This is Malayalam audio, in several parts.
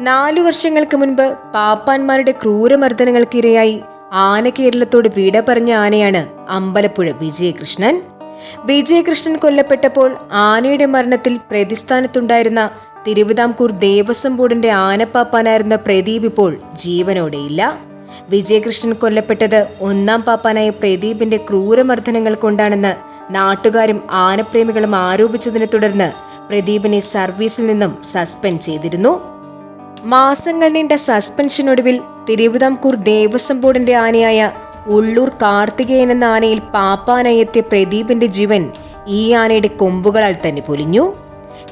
നാലു വർഷങ്ങൾക്ക് മുൻപ് പാപ്പാന്മാരുടെ ക്രൂരമർദ്ദനങ്ങൾക്കിരയായി ആന കേരളത്തോട് വിട പറഞ്ഞ ആനയാണ് അമ്പലപ്പുഴ വിജയകൃഷ്ണൻ. വിജയകൃഷ്ണൻ കൊല്ലപ്പെട്ടപ്പോൾ ആനയുടെ മരണത്തിൽ പ്രതിസ്ഥാനത്തുണ്ടായിരുന്ന തിരുവിതാംകൂർ ദേവസ്വം ബോർഡിന്റെ ആനപ്പാപ്പാനായിരുന്ന പ്രദീപ് ഇപ്പോൾ ജീവനോടെയില്ല. വിജയകൃഷ്ണൻ കൊല്ലപ്പെട്ടത് ഒന്നാം പാപ്പാനായ പ്രദീപിന്റെ ക്രൂരമർദ്ദനങ്ങൾ കൊണ്ടാണെന്ന് നാട്ടുകാരും ആനപ്രേമികളും ആരോപിച്ചതിനെ തുടർന്ന് പ്രദീപിനെ സർവീസിൽ നിന്നും സസ്പെൻഡ് ചെയ്തിരുന്നു. മാസങ്ങൾ നീണ്ട സസ്പെൻഷനൊടുവിൽ തിരുവിതാംകൂർ ദേവസ്വം ബോർഡിന്റെ ആനയായ ഉള്ളൂർ കാർത്തികേയൻ എന്ന ആനയിൽ പാപ്പാനയെത്തിയ പ്രദീപിന്റെ ജീവൻ ഈ ആനയുടെ കൊമ്പുകളാൽ തന്നെ പൊലിഞ്ഞു.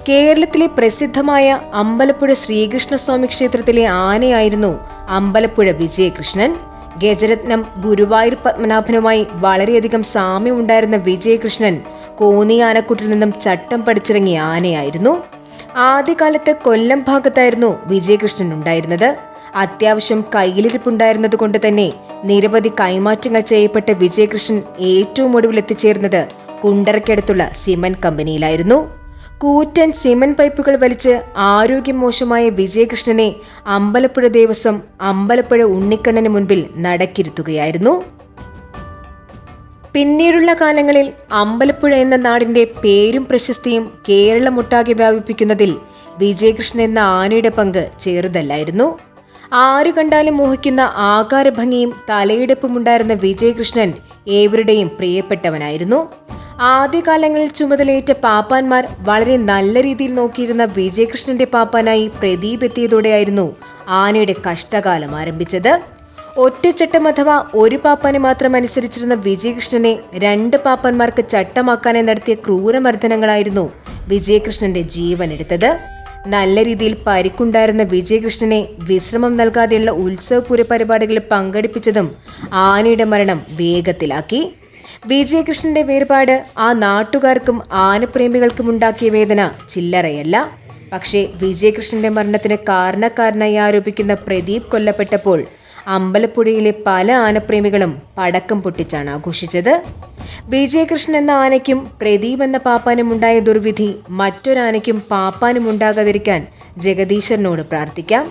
കേരളത്തിലെ പ്രസിദ്ധമായ അമ്പലപ്പുഴ ശ്രീകൃഷ്ണസ്വാമി ക്ഷേത്രത്തിലെ ആനയായിരുന്നു അമ്പലപ്പുഴ വിജയകൃഷ്ണൻ. ഗജരത്നം ഗുരുവായൂർ പത്മനാഭനുമായി വളരെയധികം സാമ്യമുണ്ടായിരുന്ന വിജയകൃഷ്ണൻ കോന്നി ആനക്കൂട്ടിൽ നിന്നും ചട്ടം പഠിച്ചിറങ്ങിയ ആനയായിരുന്നു. ആദ്യകാലത്ത് കൊല്ലം ഭാഗത്തായിരുന്നു വിജയകൃഷ്ണൻ ഉണ്ടായിരുന്നത്. അത്യാവശ്യം കയ്യിലിരിപ്പുണ്ടായിരുന്നത് കൊണ്ട് തന്നെ നിരവധി കൈമാറ്റങ്ങൾ ചെയ്യപ്പെട്ട വിജയകൃഷ്ണൻ ഏറ്റവും ഒടുവിൽ എത്തിച്ചേർന്നത് കുണ്ടറയ്ക്കടുത്തുള്ള സിമന്റ് കമ്പനിയിലായിരുന്നു. കൂറ്റൻ സിമന്റ് പൈപ്പുകൾ വലിച്ച് ആരോഗ്യം മോശമായ വിജയകൃഷ്ണനെ അമ്പലപ്പുഴ ദേവസ്വം അമ്പലപ്പുഴ ഉണ്ണിക്കണ്ണന് മുൻപിൽ നടക്കിരുത്തുകയായിരുന്നു. പിന്നീടുള്ള കാലങ്ങളിൽ അമ്പലപ്പുഴ എന്ന നാടിന്റെ പേരും പ്രശസ്തിയും കേരളമൊട്ടാകെ വ്യാപിപ്പിക്കുന്നതിൽ വിജയകൃഷ്ണൻ എന്ന ആനയുടെ പങ്ക് ചെറുതല്ലായിരുന്നു. ആരു കണ്ടാലും മോഹിക്കുന്ന ആകാരഭംഗിയും തലയെടുപ്പുമുണ്ടായിരുന്ന വിജയകൃഷ്ണൻ ഏവരുടെയും പ്രിയപ്പെട്ടവനായിരുന്നു. ആദ്യകാലങ്ങളിൽ ചുമതലയേറ്റ പാപ്പാന്മാർ വളരെ നല്ല രീതിയിൽ നോക്കിയിരുന്ന വിജയകൃഷ്ണന്റെ പാപ്പാനായി പ്രദീപ് എത്തിയതോടെയായിരുന്നു ആനയുടെ കഷ്ടകാലം ആരംഭിച്ചത്. ഒറ്റച്ചട്ടം അഥവാ ഒരു പാപ്പാനെ മാത്രം അനുസരിച്ചിരുന്ന വിജയകൃഷ്ണനെ രണ്ട് പാപ്പന്മാർക്ക് ചട്ടമാക്കാനെ നടത്തിയ ക്രൂരമർദ്ദനങ്ങളായിരുന്നു വിജയകൃഷ്ണന്റെ ജീവൻ എടുത്തത് നല്ല രീതിയിൽ പരിക്കുണ്ടായിരുന്ന വിജയകൃഷ്ണനെ വിശ്രമം നൽകാതെയുള്ള ഉത്സവപൂര പരിപാടികളിൽ പങ്കെടുപ്പിച്ചതും ആനയുടെ മരണം വേഗത്തിലാക്കി. വിജയകൃഷ്ണന്റെ വേർപാട് ആ നാട്ടുകാർക്കും ആനപ്രേമികൾക്കും ഉണ്ടാക്കിയ വേദന ചില്ലറയല്ല. പക്ഷേ വിജയകൃഷ്ണന്റെ മരണത്തിന് കാരണക്കാരനായി ആരോപിക്കുന്ന പ്രദീപ് കൊല്ലപ്പെട്ടപ്പോൾ അമ്പലപ്പുഴയിലെ പല ആനപ്രേമികളും പടക്കം പൊട്ടിച്ചാണ് ആഘോഷിച്ചത്. വിജയകൃഷ്ണൻ എന്ന ആനയ്ക്കും പ്രദീപ് എന്ന പാപ്പാനും ഉണ്ടായ ദുർവിധി മറ്റൊരാനയ്ക്കും പാപ്പാനും ഉണ്ടാകാതിരിക്കാൻ ജഗദീശ്വരനോട് പ്രാർത്ഥിക്കാം.